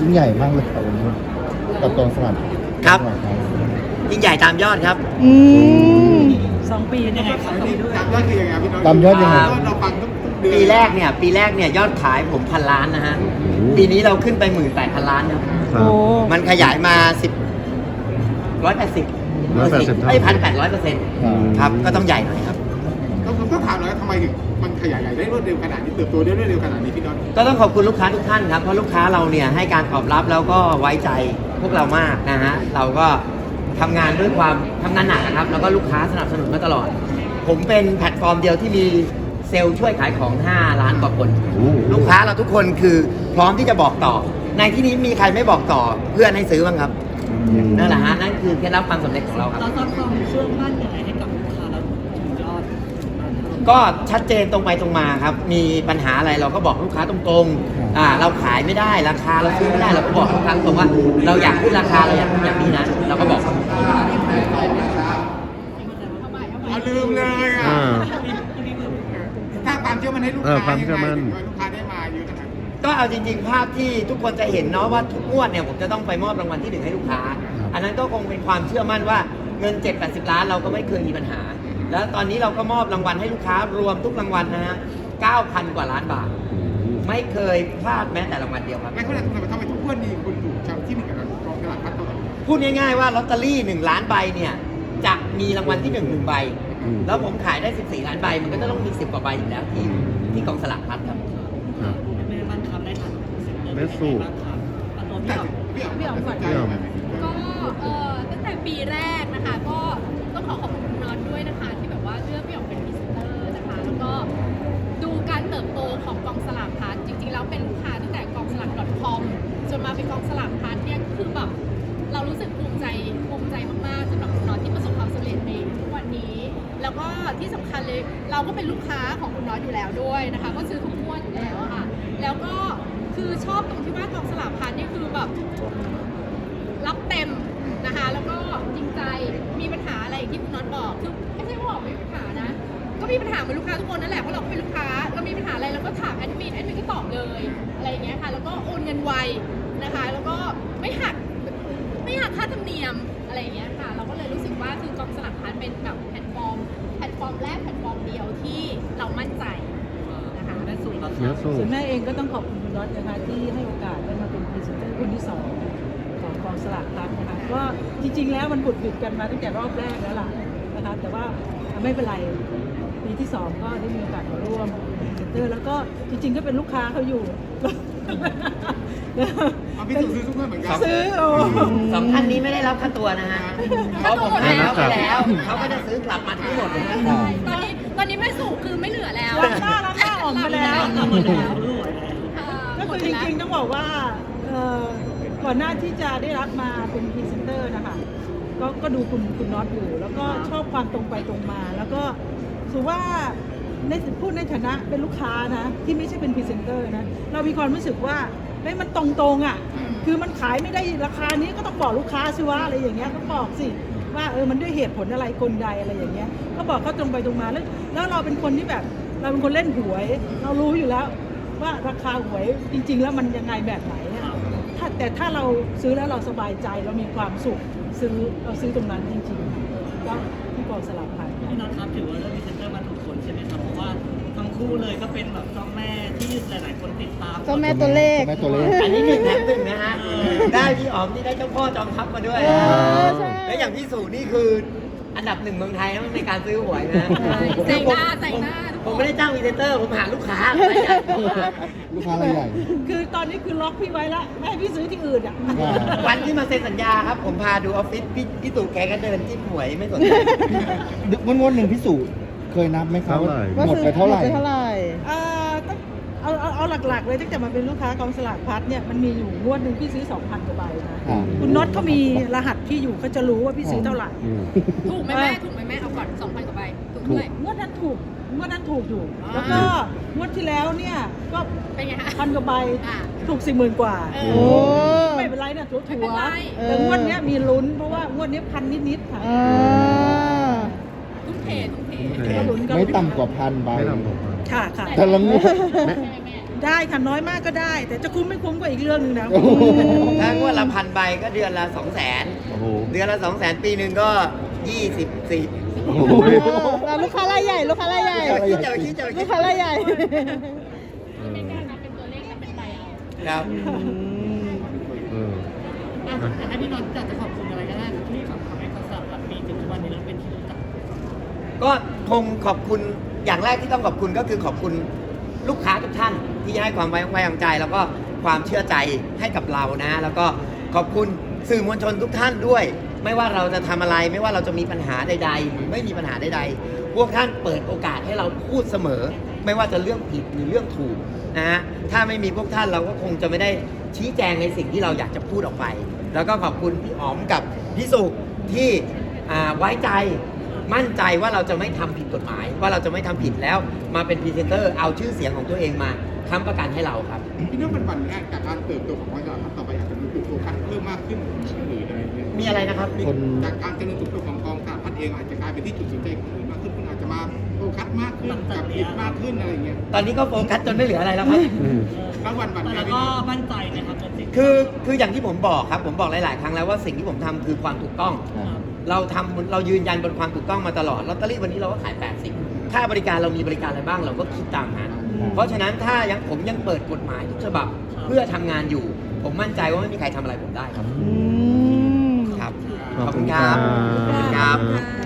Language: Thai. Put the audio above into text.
ยิ่งใหญ่มากเลยครับวันนี้กับกองสลากครับกองสลากพลัสยิ่งใหญ่ตามยอดครับ อืมสองปียังไงครับปีด้วยตามยอดคือยังไงพี่น้องตามยอดยังไงเราฟังทุกเดือนปีแรกเนี่ยปีแรกเนี่ยยอดขายผมพันล้านนะฮะ ปีนี้เราขึ้นไปหมื่นแปดพันล้านครับครับโอ้มันขยายมาสิบร้อยแปดสิบ180ไอ้พันแปดร้อยเปอร์เซ็นต์ครับครับก็ต้องใหญ่หน่อยครับ ต้องต้องถามหน่อยว่าทำไมถึงมันขยายใหญ่ได้รวดเร็วขนาดนี้เติบโตได้รวดเร็วขนาดนี้พี่น้องก็ต้องขอบคุณลูกค้าทุกท่านครับ เพราะลูกค้าเราเนี่ยให้การตอบรับแล้วก็ไว้ใจพวกเรามากนะฮะ เราก็ทำงานด้วยความทำงานหนักนะครับ แล้วก็ลูกค้าสนับสนุนมาตลอด ผมเป็นแพลตฟอร์มเดียวที่มีเซลล์ช่วยขายของ 5 ล้านกว่าคนโอ้ลูกค้าเราทุกคนคือพร้อมที่จะบอกต่อ ในที่นี้มีใครไม่บอกต่อเพื่อนให้ซื้อบ้างครับ นั่นแหละฮะนั่นคือเคล็ดลับความสำเร็จของเราครับ เราสร้างความเชื่อมั่นยังไงให้กับลูกค้าแล้วถึงยอด ก็ชัดเจนตรงไปตรงมาครับ มีปัญหาอะไรเราก็บอกลูกค้าตรงๆอ่าเราขายไม่ได้ราคาเราซื้อไม่ได้เราก็บอกลูกค้าตรงว่า เราอยากขึ้นราคาเราอยากขึ้นอย่างนี้นะเราก็บอกเอาลืมเลยอะอ่า สร้างความเชื่อมั่นให้ลูกเออคค้าวามยังเชื่อไงมั่นถึงว่าลูกค้าได้มาเยอะขนาดนี้ก็เอาจริง ๆ ภาพที่ทุกคนจะเห็นเนาะว่าทุกงวดเนี่ยผมจะต้องไปมอบรางวัลที่หนึ่งให้ลูกค้า อันนั้นก็คงเป็นความเชื่อมั่นว่าเงิน7 80ล้านเราก็ไม่เคยมีปัญหา แล้วตอนนี้เราก็มอบรางวัลให้ลูกค้ารวมทุกรางวัลนะฮะ 9,000 กว่าล้านบาท ไม่เคยพลาดแม้แต่รางวัลเดียวครับไม่เขาเลยทำไมทุกวันนี้คุณถูกชาวที่หนึ่งกับกองตลาดพัดตลอดพูดง่ายๆว่าลอตเตอรี่ 1 ล้านใบเนี่ยจะมีรางวัลที่1 1ใบ อืม แล้วผมขายได้ 14 ล้านใบ มันก็จะต้องมี 10 กว่าใบอยู่แล้วที่ที่กองสลากพัดครับ ครับ แม่บ้านครับได้ทันแม่สู่บ้านครับเอาตัวแต่พี่ออกพี่อ๋อมตัดสินใจพี่อ๋อมไหม ก็เอ่อตั้งแต่ปีแรกนะคะ ก็ต้องขอขอบคุณคุณ ก็ที่สำคัญเลยเราก็เป็นลูกค้าของคุณน็อตอยู่แล้วด้วยนะคะ ก็ซื้อทุกงวดอยู่แล้วค่ะ แล้วก็คือชอบตรงที่ว่ากองสลากพัดนี่คือแบบรับเต็มนะคะ แล้วก็จริงใจมีปัญหาอะไรที่คุณน็อตบอกคือไม่ใช่ว่าบอกไม่มีปัญหานะ ก็มีปัญหาเหมือนลูกค้าทุกคนนั่นแหละเพราะเราเป็นลูกค้าเรามีปัญหาอะไรเราก็ถามแอดมินแอดมินก็ตอบเลยอะไรอย่างเงี้ยค่ะ แล้วก็โอนเงินไวนะคะ แล้วก็ไม่หักไม่หักค่าธรรมเนียมอะไรอย่างเงี้ยค่ะ เราก็เลยรู้สึกว่าคือกองสลักพัดเป็นแบบแอร์มแพลตฟอร์มแรกแพลตฟอร์มเดียวที่เรามั่นใจนะคะแม่สู่ครับแม่สู่ส่วนแม่เองก็ต้องขอบคุณคุณน็อตนะคะที่ให้โอกาสได้มาเป็นพรีเซนเตอร์คนที่สองของกองสลากพลัดนะคะก็จริงๆแล้วมันบุดบิดกันมาตั้งแต่รอบแรกแล้วล่ะนะคะแต่ว่าไม่เป็นไรปีที่สองก็ได้มีโอกาสมาร่วมพรีเซนเตอร์แล้วก็จริงๆก็เป็นลูกค้าเขาอยู่เอาพี่ถูกซื้อทุกเมื่อเหมือนกันซื้อโอ้สองท่านนี้ไม่ได้รับค่าตัวนะฮะเพราะผมให้เขาไปแล้วเขาก็จะซื้อ ดเลยนะตอนนี้ตอนนี้แม่สู่คือไม่เหลือแล้วรับหน้ารับหน้าออกมาแล้วเราหมดแล้วรวยแล้วก็คือจริงๆต้องบอกว่าเอ่อก่อนหน้าที่จะได้รับมาเป็นพรีเซนเตอร์นะคะก็ก็ดูคุณคุณน็อตอยู่ แล้วก็ชอบความตรงไปตรงมา แล้วก็ถือว่าในพูดในฐานะเป็นลูกค้านะ ที่ไม่ใช่เป็นพรีเซนเตอร์นะ เรามีความรู้สึกว่าเฮ้ยมันตรงๆอะ คือมันขายไม่ได้ราคานี้ก็ต้องบอกลูกค้าสิว่าอะไรอย่างเงี้ยก็บอกสิ ว่าเออมันด้วยเหตุผลอะไรกลใดอะไรอย่างเงี้ยก็บอกเขาตรงไปตรงมาแล้วแล้วเราเป็นคนที่แบบเราเป็นคนเล่นหวย เรารู้อยู่แล้ว ว่าราคาหวยจริง ๆ แล้วมันยังไงแบบไหนอะถ้าแต่ถ้าเราซื้อแล้วเราสบายใจเรามีความสุขซื้อเราซื้อตรงนั้นจริงๆก็ที่กองสลับพันพี่น็อตครับถือว่าเลือกพรีเซนเตอร์มาถูกคนใช่ไหมครับเพราะว่า คู่เลยก็เป็นแบบเจ้าแม่ที่หลายๆคนติดตามเจ้าแม่ตัวเลข แม่ตัวเลข อันนี้หนึ่งแถมหนึ่งนะฮะ ได้พี่อ๋อมที่ได้เจ้าพ่อจอมทัพมาด้วย เออใช่ แล้วอย่างพี่สู่นี่คืออันดับหนึ่งเมืองไทยนะในการซื้อหวยนะใส่หน้าใส่หน้าทุกคน ผมไม่ได้จ้างวีเซนเตอร์ ผมหาลูกค้าลูกค้ารายใหญ่ คือตอนนี้คือล็อกพี่ไว้แล้วไม่ให้พี่ซื้อที่อื่นอะ อ่า วันที่มาเซ็นสัญญาครับ ผมพาดูออฟฟิศพี่พี่ตู่แกก็เดินจิ้มหวยไม่สนใจ ดึกงวดๆหนึ่งพี่สุ เคยนับไหมครับเท่าไหร่หมดไปเท่าไหร่มดไปเท่าไหร่ เอ่อตั้งเอาเอาเอาหลักๆ เลยตั้งแต่มาเป็นลูกค้ากองสลากพัดเนี่ยมันมีอยู่งวดหนึ่งพี่ซื้อ 2,000กว่าใบนะอ่า คุณน็อตเขามีรหัสที่อยู่เขาจะรู้ว่าพี่ซื้อเท่าไหร่อืม ถูกไหมแม่ถูกไหมแม่เอาก่อน2,000กว่าใบถูกเท่าไหร่งวดนั้นถูกงวดนั้นถูกอยู่อ่าแล้วก็งวดที่แล้วเนี่ยก็เป็นไงคะพันกว่าใบอ่า ถูกสี่หมื่นกว่า เอโอ้ ไม่เป็นไรนะถูกไม่ถัเป็นวไร แต่งวดเนี้ยมีลุ้นเพราะว่างวดนี้พันนิดๆค่ะอ่า ทุ่มเททุ่มเทโอเคก็ลุ้นก็ไม่ต่ำกว่าพันใบ ไม่ทำผมค่ะค่ะ แต่ละงวดใช่ไหมแม่ ได้ค่ะน้อยมากก็ได้ แต่จะคุ้มไม่คุ้มก็อีกเรื่องหนึงนะโอ้โห ถ้างวดละพันใบก็เดือนละสองแสนโอ้โหเดือนละสองแสนปีหนึ่งก็ยี่สิบสี่โอ้โหเราลูกค้ารายใหญ่ลูกค้ารายใหญ่คิดเจอคิดเจอลูคิดกค้ารายใหญ่ไม่กล้านับเป็นตัวเลขแต่เป็นใบเอาครับ เอออะแต่ถ้าพี่น็อตอยากจะขอบคุณอะไรก็ได้ที่แบบ ก็คงขอบคุณอย่างแรกที่ต้องขอบคุณก็คือขอบคุณลูกค้าทุกท่านที่ให้ความไว้วางใจ แล้วก็ความเชื่อใจให้กับเรานะ แล้วก็ขอบคุณสื่อมวลชนทุกท่านด้วย ไม่ว่าเราจะทำอะไร ไม่ว่าเราจะมีปัญหาใดๆหรือไม่มีปัญหาใดๆพวกท่านเปิดโอกาสให้เราพูดเสมอ ไม่ว่าจะเรื่องผิดหรือเรื่องถูกนะฮะถ้าไม่มีพวกท่านเราก็คงจะไม่ได้ชี้แจงในสิ่งที่เราอยากจะพูดออกไป แล้วก็ขอบคุณพี่อ๋อมกับพี่สุที่ไว้ใจ มั่นใจว่าเราจะไม่ทำผิดกฎหมาย ว่าเราจะไม่ทำผิดแล้วมาเป็นพรีเซนเตอร์เอาชื่อเสียงของตัวเองมาค้ำประกันให้เราครับพี่น้องมันวันแรกจากการเติบโตของบริษัทครับต่อไปอาจจะมีจุดโฟกัสเพิ่มมากขึ้นหรืออะไรเนี่ยมีอะไรนะครับคนจากการเจริญเติบโตของกองสลากพัดเองอาจจะกลายเป็นที่จุดสนใจของคนอื่นมากขึ้นคุณอาจจะมาโฟกัสมากขึ้นกับผิดมากขึ้นอะไรอย่างเงี้ยตอนนี้ก็โฟกัสจนไม่เหลืออะไรแล้วครับอืมแล้ววันวันแรแล้กวนี่ก็มั่นใจนะครับกับสิ่งที่คือคืออย่างที่ผมบอกครับผมบอกหลาย ๆ ครั้งแล้วว่าสิ่งที่ผมทำคือความถูกต้อง เราทำเรายืนยันบนความถูกต้องมาตลอดลอตเตอรี่วันนี้เราก็ขาย 80 ค่าบริการเรามีบริการอะไรบ้างเราก็คิดตามนั้น เพราะฉะนั้นถ้ายังผมยังเปิดกฎหมายทุกฉบับเพื่อทำงานอยู่ ผมมั่นใจว่าไม่มีใครทำอะไรผมได้ครับอืมครับ ขอบคุณครับ ขอบคุณครับค่ะ